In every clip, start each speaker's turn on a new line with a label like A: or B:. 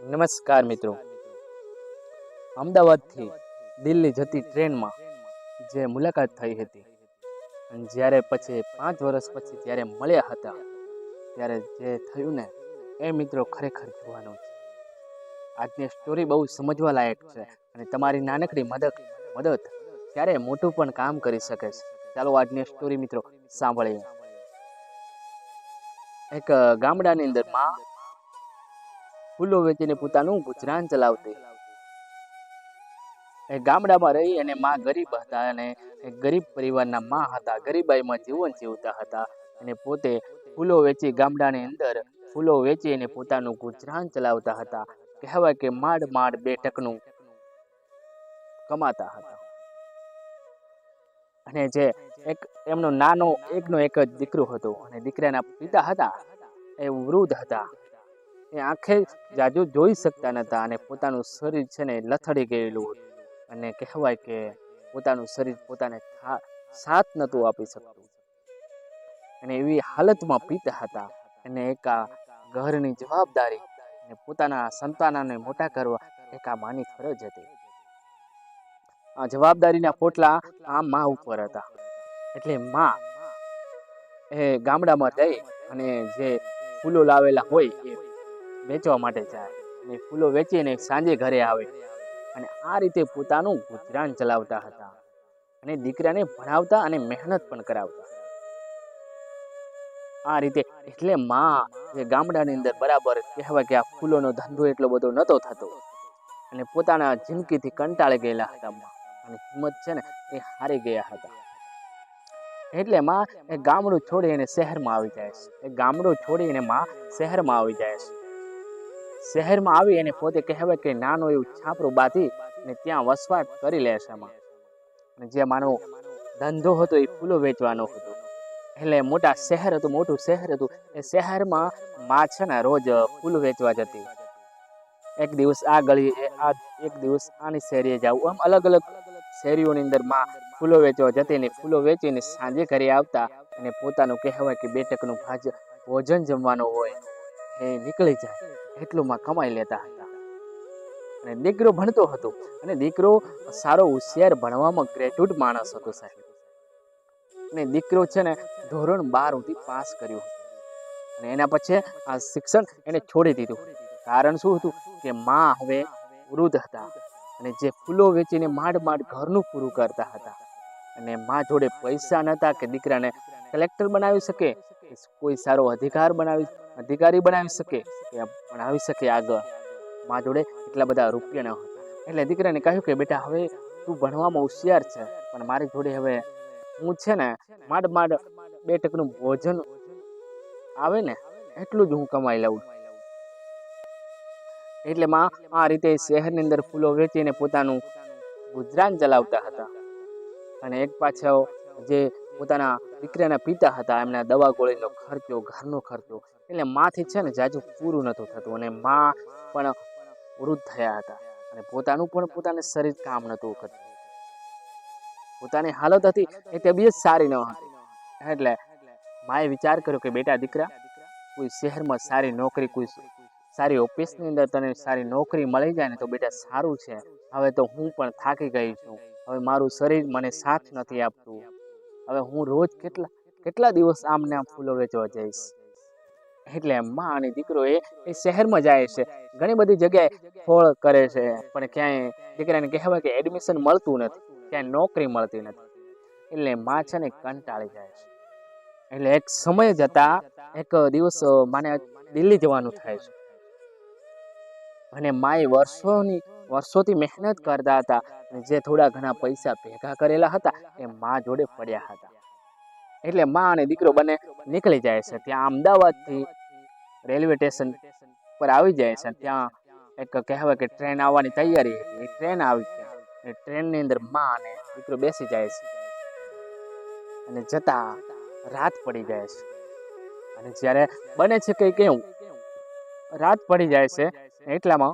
A: નમસ્કાર મિત્રો. અમદાવાદથી દિલ્હી જતી ટ્રેનમાં જે મુલાકાત થઈ હતી અને જ્યારે પછી પાંચ વર્ષ પછી જ્યારે મળ્યા હતા, ત્યારે જે થયું ને, એ મિત્રો ખરેખર જોવાનું છે. આજની સ્ટોરી બહુ સમજવા લાયક છે અને તમારી નાનકડી મદદ મદદ ત્યારે મોટું પણ કામ કરી શકે છે. ચાલો આજની સ્ટોરી મિત્રો સાંભળીએ. એક ગામડાની અંદરમાં ફૂલો વેચીને પોતાનું ગુજરાન ચલાવતી. એ ગામડામાં રહી અને માં ગરીબ હતા અને ગરીબ પરિવારના માં હતા. ગરીબાઈમાં જીવન જીવતા હતા અને પોતે ફૂલો વેચી ગામડાની અંદર ફૂલો વેચી અને પોતાનું ગુજરાન ચલાવતા હતા. કહેવાય કે માંડ માંડ બે ટકનું કમાતા હતા. અને જે એક એમનો નાનો, એકનો એક જ દીકરો હતો અને દીકરાના પિતા હતા એ વૃદ્ધ હતા. એ આંખે જાજુ જોઈ શકતા નહોતા અને પોતાનું શરીર છે ને લથડી ગયેલું હતું. અને કહેવાય કે પોતાનું શરીર પોતાને સાથ નહોતું આપી શકતું. અને એવી હાલતમાં પિતા હતા અને એક ઘરની જવાબદારી અને પોતાના સંતાનોને મોટા કરવા એક આ માની ફરજ હતી. આ જવાબદારીના પોટલા આ મા ઉપર હતા. એટલે મા એ ગામડામાં જઈ અને જે ફૂલો લાવેલા હોય એ વેચવા માટે જાય અને ફૂલો વેચીને સાંજે ઘરે આવે. અને આ રીતે પોતાનું ગુજરાન ચલાવતા હતા અને દીકરાને ભણાવતા અને મહેનત પણ કરાવતા આ રીતે એટલે માં જે ગામડાની અંદર બરાબર કહેવાય કે આ ફૂલોનો ધંધો એટલો બધો નહોતો થતો. અને પોતાના જિંદગીથી કંટાળી ગયેલા હતા માં અને હિંમત છે ને એ હારી ગયા હતા. એટલે માં એ ગામડું છોડીને શહેરમાં આવી જાય છે. એ ગામડું છોડીને માં શહેરમાં આવી જાય છે. શહેરમાં આવી અને પોતે કહેવાય કે નાનું એવું છાપરું બાંધી અને ત્યાં વસવાટ કરી લે છે અને જે માનો ધંધો હતો એ ફૂલો વેચવાનો હતો. એટલે મોટા શહેર હતું, મોટું શહેર હતું, એ શહેરમાં મા છે ને રોજ ફૂલ વેચવા જતી. એક દિવસ આ ગળી આ એક દિવસ આની શેરીએ જવું. આમ અલગ અલગ શેરીઓની અંદરમાં ફૂલો વેચવા જતી અને ફૂલો વેચીને સાંજે ઘરે આવતા અને પોતાનું કહેવાય કે બેઠકનું ભાજ ભોજન જમવાનું હોય. એ નીકળી જાય. એટલું માં કમાઈ લેતા હતા. અને દીકરો ભણતો હતો. અને દીકરો સારો હોશિયાર ભણવામાં ગ્રેજ્યુએટ માણસ હતો સાહેબ. અને દીકરો છે ને ધોરણ બાર સુધી પાસ કર્યું અને એના પછી આ શિક્ષણ એને છોડી દીધું. કારણ શું હતું કે માં હવે વૃદ્ધ હતા. અને જે ફૂલો વેચીને માંડ માંડ ઘરનું પૂરું કરતા હતા. અને માં જોડે પૈસા નહોતા કે દીકરાને કલેક્ટર બનાવી શકે. કોઈ સારો અધિકાર બનાવી અધિકારી બનાવી શકે કે ભણાવી શકે આગળ. મા જોડે એટલા બધા રૂપિયા ન હતા. એટલે દીકરાને કહ્યું કે, બેટા, હવે તું ભણવામાં હોશિયાર છે, પણ મારી જોડે હવે હું છે ને, માંડ માંડ બે ટકનું ભોજન આવે ને, એટલું જ હું કમાઈ લઉં. એટલે માં આ રીતે શહેરની અંદર ફૂલો વેચીને પોતાનું ગુજરાન ચલાવતા હતા. અને એક પાછો જે પોતાના દીકરાના પિતા હતા. એમના દવા ગોળીનો ખર્ચો, ઘરનો ખર્ચો. એટલે માથી છે ને જાજુ પૂરું નહોતું થતું અને માં પણ વૃદ્ધ થયા હતા. અને પોતાનું પણ પોતાને શરીર કામ નહોતું કરતું. પોતાની હાલત હતી એ તબિયત સારી ન હતી. એટલે માએ વિચાર કર્યો કે બેટા દીકરા, કોઈ શહેરમાં સારી નોકરી, કોઈ સારી ઓફિસની અંદર તને સારી નોકરી મળી જાય ને તો બેટા સારું છે. હવે તો હું પણ થાકી ગઈ છું. હવે મારું શરીર મને સાથ નથી આપતું. હવે હું રોજ કેટલા કેટલા દિવસ આમ ને આમ ફૂલો વેચવા જઈશ? એટલે માં અને દીકરો એ શહેરમાં જાય છે. ઘણી બધી જગ્યાએ ફોળ કરે છે, પણ ક્યાંય દીકરાને કહેવાય કે એડમિશન મળતું નથી, ક્યાંય નોકરી મળતી નથી. એટલે માં છે ને કંટાળી જાય છે. એટલે એક સમય જતા એક દિવસ, માને દિલ્હી જવાનું થાય છે. અને માએ વર્ષોની વર્ષોથી મહેનત કરતા હતા અને જે થોડા ઘણા પૈસા ભેગા કરેલા હતા એ મા જોડે પડ્યા હતા. એટલે મા અને દીકરો બંને નીકળી જાય છે. ત્યાં અમદાવાદથી રેલવે સ્ટેશન પર આવી જાય છે. ત્યાં એક કહેવાય કે ટ્રેન આવવાની તૈયારી એ ટ્રેન આવી ત્યાં ટ્રેનની અંદર મા અને દીકરો બેસી જાય છે. અને જતા રાત પડી જાય છે. અને જ્યારે બને છે કંઈ કેવું, રાત પડી જાય છે. એટલામાં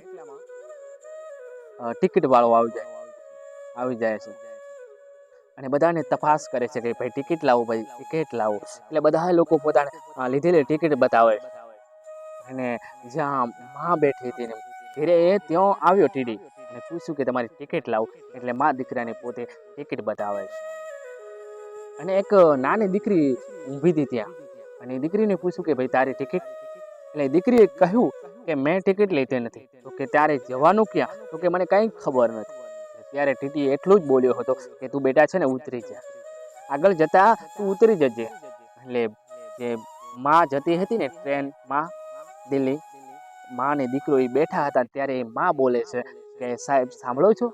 A: ટિકિટ વાળો આવી જાય. આવી જાય છે. અને બધાને તપાસ કરે છે કે ભાઈ ટિકિટ લાવો ભાઈ ટિકિટ લાવો. એટલે બધા લોકો પોતાને લીધેલી ટિકિટ બતાવે અને જ્યાં માં બેઠી હતી ધીરે એ ત્યાં આવ્યો ટીડી અને પૂછ્યું કે તમારી ટિકિટ લાવો. એટલે મા દીકરાને પોતે ટિકિટ બતાવે છે. અને એક નાની દીકરી ઊભી હતી ત્યાં. અને દીકરીને પૂછ્યું કે ભાઈ તારી ટિકિટ એટલે દીકરીએ કહ્યું કે મેં ટિકિટ લીધી નથી. તો કે ત્યારે જવાનું ક્યાં? તો કે મને કંઈ ખબર નથી. ત્યારે ટીટી એટલું જ બોલ્યો હતો કે તું બેટા છે ને ઉતરી જા. આગળ જતા તું ઉતરી જજે. એટલે જે માં જતી હતી ને ટ્રેનમાં દિલ્હી, માં ને દીકરો એ બેઠા હતા ત્યારે એ માં બોલે છે કે, સાહેબ, સાંભળો છો?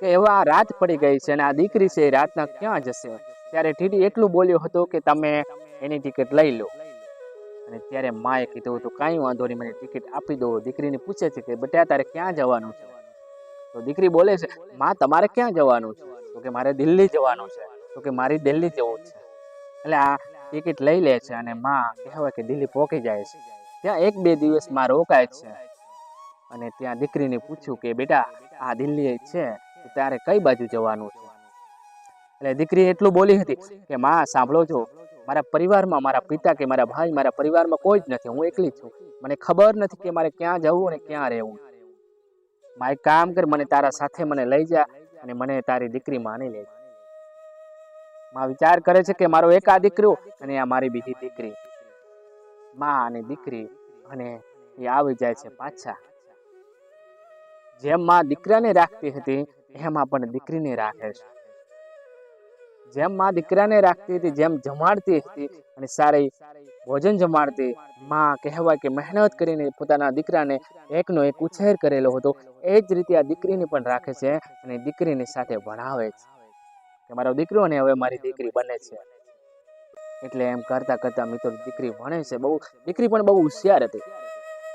A: કે એવા રાત પડી ગઈ છે અને આ દીકરી છે રાતના ક્યાં જશે? ત્યારે ટીટી એટલું બોલ્યો હતો કે, તમે એની ટિકિટ લઈ લો. અને ત્યારે માએ કીધું હતું, કાંઈ વાંધો નહીં, મને ટિકિટ આપી દો. દીકરીને પૂછે છે કે, બેટા, તારે ક્યાં જવાનું છે? તો દીકરી બોલે છે, માં, તમારે ક્યાં જવાનું છે? તો કે, મારે દિલ્હી જવાનું છે. તો કે, મારી દિલ્હી જવું છે. એટલે આ ટિકિટ લઈ લે છે અને માં કહેવાય કે દિલ્હી પહોંચી જાય છે. ત્યાં એક બે દિવસમાં રોકાય છે. અને ત્યાં દીકરીને પૂછ્યું કે, બેટા, આ દિલ્હી છે તારે કઈ બાજુ જવાનું છે? એટલે દીકરી એટલું બોલી હતી કે, માં, સાંભળો છો મારા પરિવારમાં, મારા પિતા કે મારા ભાઈ, મારા પરિવારમાં કોઈ જ નથી. હું એકલી છું. મને ખબર નથી કે મારે ક્યાં જવું અને ક્યાં રહેવું. મારે કામ કર, મને તારા સાથે મને લઈ જા અને મને તારી દીકરી માની લે માં વિચાર કરે છે કે મારો એક આ દીકરો અને આ મારી બીજી દીકરી. માં અને દીકરી અને એ આવી જાય છે પાછા. જેમ માં દીકરાને રાખતી હતી, એમ આ પણ દીકરીને રાખે છે. જેમ માં દીકરાને રાખતી હતી, જેમ જમાડતી હતી અને સારી ભોજન જમાડતી, માં કહેવાય કે મહેનત કરીને પોતાના દીકરાને એકનો એક ઉછેર કરેલો હતો. એ જ રીતે આ દીકરીને પણ રાખે છે અને દીકરીની સાથે ભણાવે છે. કે મારો દીકરો અને હવે મારી દીકરી બને છે. એટલે એમ કરતા કરતા મિત્રો દીકરી ભણે છે. બહુ દીકરી પણ બહુ હોશિયાર હતી.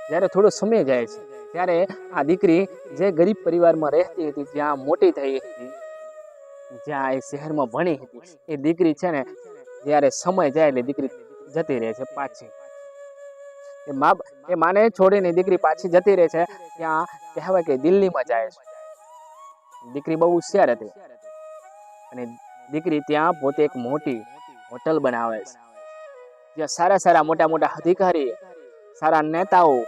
A: જ્યારે થોડો સમય જાય છે, ત્યારે આ દીકરી જે ગરીબ પરિવારમાં રહેતી હતી જ્યાં મોટી થઈ હતી. જ્યાં એ શહેરમાં ભણી હતી. એ દીકરી છે ને, જ્યારે સમય જાય એટલે દીકરી જતી રહે છે પાછી. એ મા, એ માને છોડીને દીકરી પાછી જતી રહે છે, ત્યાં કહેવાય કે દિલ્હીમાં જાય છે. દીકરી બહુ હોશિયાર હતી. અને દીકરી ત્યાં પોતે એક મોટી હોટલ બનાવે છે. જ્યાં સારા સારા મોટા મોટા અધિકારી, સારા નેતાઓ,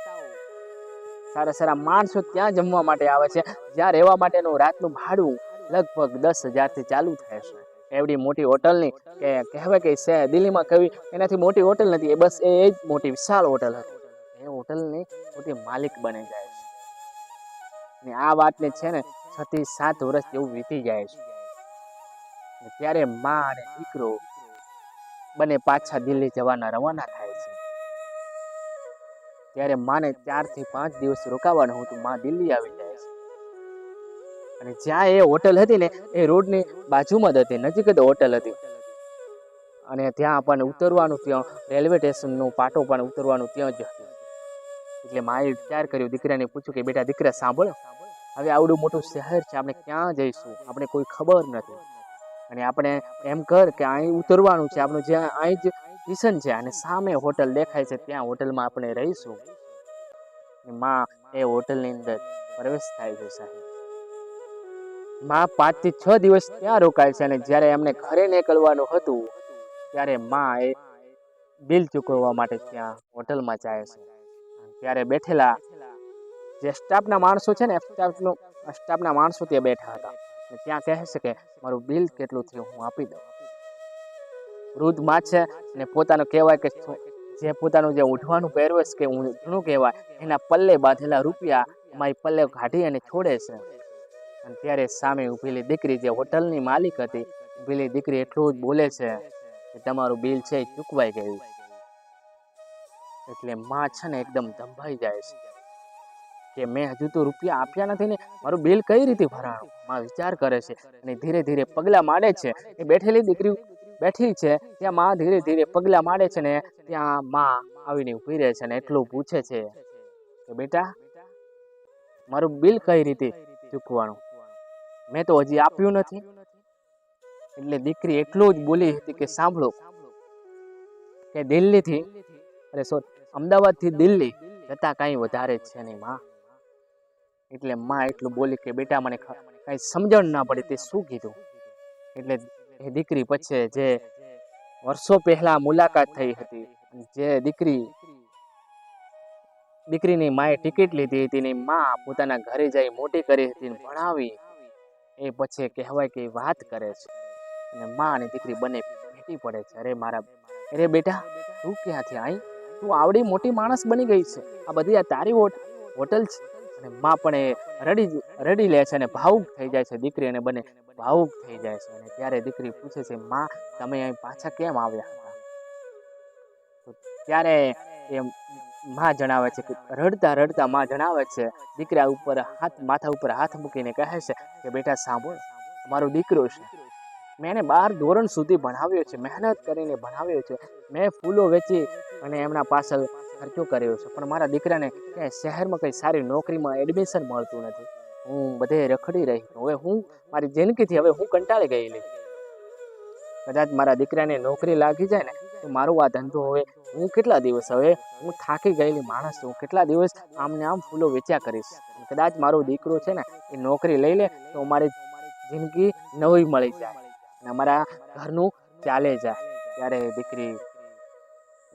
A: સારા સારા માણસો ત્યાં જમવા માટે આવે છે. જ્યાં રહેવા માટેનું રાતનું ભાડું લગભગ દસ હજારથી ચાલુ થાય છે. એવડી મોટી હોટલની કે કહેવાય કે દિલ્હીમાં કહેવી એનાથી મોટી હોટલ નથી, એ બસ એ જ મોટી વિશાળ હોટલ હતી. એ હોટલની મોટી માલિક બની જાય છે. ને આ વાતને છે ને છથી સાત વર્ષ જેવું વીતી જાય છે. ત્યારે મા અને દીકરો બંને પાછા દિલ્હી જવાના રવાના થાય છે. ત્યારે માને ચારથી પાંચ દિવસ રોકાવાનું હતું, મા દિલ્હી આવી. અને જ્યાં એ હોટલ હતી ને, એ રોડની બાજુમાં જ હતી, નજીક જ હોટલ હતી. અને ત્યાં આપણને ઉતરવાનું ત્યાં, રેલવે સ્ટેશનનું પાટો પણ ઉતરવાનું ત્યાં જ હતું. એટલે માએ વિચાર કર્યો, દીકરાને પૂછ્યું કે, બેટા, દીકરા, સાંભળો. હવે આવડું મોટું શહેર છે, આપણે ક્યાં જઈશું? આપણે કોઈ ખબર નથી. અને આપણે એમ કર કે, અહીં ઉતરવાનું છે, આપણું જ્યાં, અહીં જ સ્ટેશન છે, અને સામે હોટલ દેખાય છે, ત્યાં હોટલમાં આપણે રહીશું. માં એ હોટલની અંદર પ્રવેશ થાય છે સાહેબ. માં પાંચથી છ દિવસ ત્યાં રોકાય છે અને જ્યારે એમને ઘરે નીકળવાનું હતું, ત્યારે માં એ બિલ ચૂકવવા માટે ત્યાં હોટલમાં જાય છે. ત્યારે બેઠેલા જે સ્ટાફના માણસો છે ને, સ્ટાફનો, સ્ટાફના માણસો ત્યાં બેઠા હતા. ત્યાં કહે છે કે, મારું બિલ કેટલું થયું હું આપી દઉં. વૃદ્ધમાં છે ને પોતાનું કહેવાય કે, જે પોતાનું જે ઉઠવાનું પહેરવેશ કે ઊંધણું કહેવાય, એના પલ્લે બાંધેલા રૂપિયા મારી પલ્લે કાઢી અને છોડે છે. અને ત્યારે સામે ઊભેલી દીકરી જે હોટલની માલિક હતી, ઊભેલી દીકરી એટલું જ બોલે છે કે તમારું બિલ છે એ ચૂકવાઈ ગયું. એટલે માં છે ને એકદમ ધંભાઈ જાય છે. કે મેં હજુ તો રૂપિયા આપ્યા નથી ને, મારું બિલ કઈ રીતે ભરાણું? માં વિચાર કરે છે અને ધીરે ધીરે પગલાં માંડે છે. એ બેઠેલી દીકરી બેઠી છે, ત્યાં માં ધીરે ધીરે પગલાં માંડે છે ને, ત્યાં માં આવીને ઊભી રહે છે ને એટલું પૂછે છે કે બેટા, મારું બિલ કઈ રીતે ચૂકવાનું મેં તો હજી આપ્યું નથી. એટલે દીકરી એટલું જ બોલી હતી કે સાંભળો. કે દિલ્હીથી, અરે સોરી અમદાવાદથી દિલ્હી જતાં કાંઈ વધારે જ છે નહીં માં. એટલે માં એટલું બોલી કે બેટા મને કાંઈ સમજણ ના પડી તે શું કીધું? એટલે એ દીકરી પછી જે વર્ષો પહેલા મુલાકાત થઈ હતી જે દીકરી, દીકરીની માએ ટિકિટ લીધી હતી ને મા પોતાના ઘરે જઈ મોટી કરી હતી ભણાવી. એ પછી કહેવાય કે વાત કરે છે. અને મા અને દીકરી બંને ભેટી પડે છે. અરે મારા અરે બેટા, તું ક્યાંથી આવી તું આવડી મોટી માણસ બની ગઈ છે. આ બધી આ તારી હોટ- હોટલ છે. અને મા પણ એ રડી રડી લે છે અને ભાવુક થઈ જાય છે દીકરી અને બંને. ભાવુક થઈ જાય છે. અને ત્યારે દીકરી પૂછે છે, મા, તમે અહીં પાછા કેમ આવ્યા? ત્યારે એ માં જણાવે છે કે રડતા રડતા માં જણાવે છે, દીકરા ઉપર હાથ, માથા ઉપર હાથ મૂકીને કહે છે કે, બેટા, સાંભળ, મારો દીકરો છે. મેં એને બાર ધોરણ સુધી ભણાવ્યો છે, મહેનત કરીને ભણાવ્યો છે. મેં ફૂલો વેચી અને એમના પાછળ ખર્ચો કર્યો છે. પણ મારા દીકરાને ક્યાંય શહેરમાં કંઈ સારી નોકરીમાં એડમિશન મળતું નથી. હું બધે રખડી રહી. હવે હું, મારી જિંદગીથી હવે હું કંટાળી ગયેલી. કદાચ મારા દીકરાને નોકરી લાગી જાય ને, તો મારો આ ધંધો હવે હું કેટલા દિવસ હવે હું થાકી ગયેલી માણસ છું કેટલા દિવસ આમને આમ ફૂલો વેચ્યા કરીશ. કદાચ મારો દીકરો છે ને, એ નોકરી લઈ લે, તો મારી જિંદગી નવી મળી જાય અને અમારા ઘરનું ચાલે જાય. ત્યારે દીકરી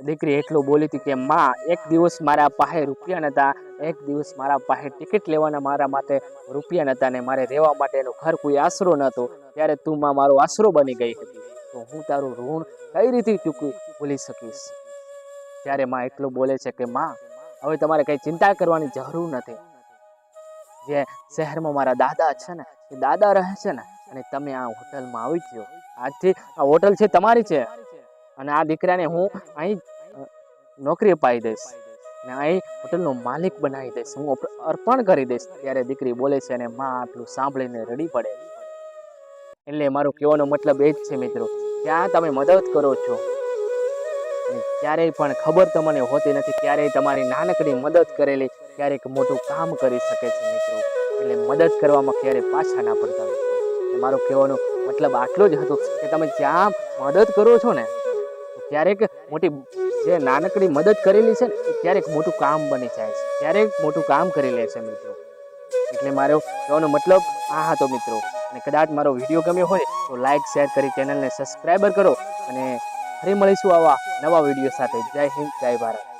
A: દીકરી એટલું બોલી હતી કે, માં, એક દિવસ મારા પાસે રૂપિયા નહોતા એક દિવસ મારા પાસે ટિકિટ લેવાના મારા માટે રૂપિયા નહોતા ને મારે રહેવા માટેનું ઘર કોઈ આશરો નહોતો ત્યારે તું માં મારો આશરો બની ગઈ હતી. તો હું તારું ઋણ કઈ રીતે ચૂકવી ભૂલી શકીશ? ત્યારે માં એટલું બોલે છે કે, માં, હવે તમારે કંઈ ચિંતા કરવાની જરૂર નથી. જે શહેરમાં મારા દાદા છે ને, એ દાદા રહે છે ને, અને તમે આ હોટલમાં આવી ગયો. આજથી આ હોટલ છે તમારી છે. અને આ દીકરાને હું અહીં નોકરી અપાવી દઈશ. અને અહીં હોટલનો માલિક બનાવી દઈશ. હું અર્પણ કરી દઈશ. ત્યારે દીકરી બોલે છે અને માં આટલું સાંભળીને રડી પડે. એટલે મારો કહેવાનો મતલબ એ જ છે, મિત્રો. ત્યાં તમે મદદ કરો છો ક્યારેય પણ ખબર તમને હોતી નથી, ક્યારેય તમારી નાનકડી મદદ કરેલી ક્યારેક મોટું કામ કરી શકે છે, મિત્રો. એટલે મદદ કરવામાં ક્યારેય પાછા ના પડતા મારો કહેવાનો મતલબ આટલો જ હતો કે તમે જ્યાં મદદ કરો છો ને ક્યારેક મોટી જે નાનકડી મદદ કરેલી છે ને ક્યારેક મોટું કામ બની જાય છે. ક્યારેક મોટું કામ કરી લે છે, મિત્રો. એટલે મારો કહેવાનો મતલબ આ હતો, મિત્રો. અને કદાચ મારો વીડિયો ગમ્યો હોય તો લાઇક શેર કરી ચેનલને સબસ્ક્રાઈબર કરો અને ફરી મળીશું આવા નવા વીડિયો સાથે. જય હિન્દ, જય ભારત.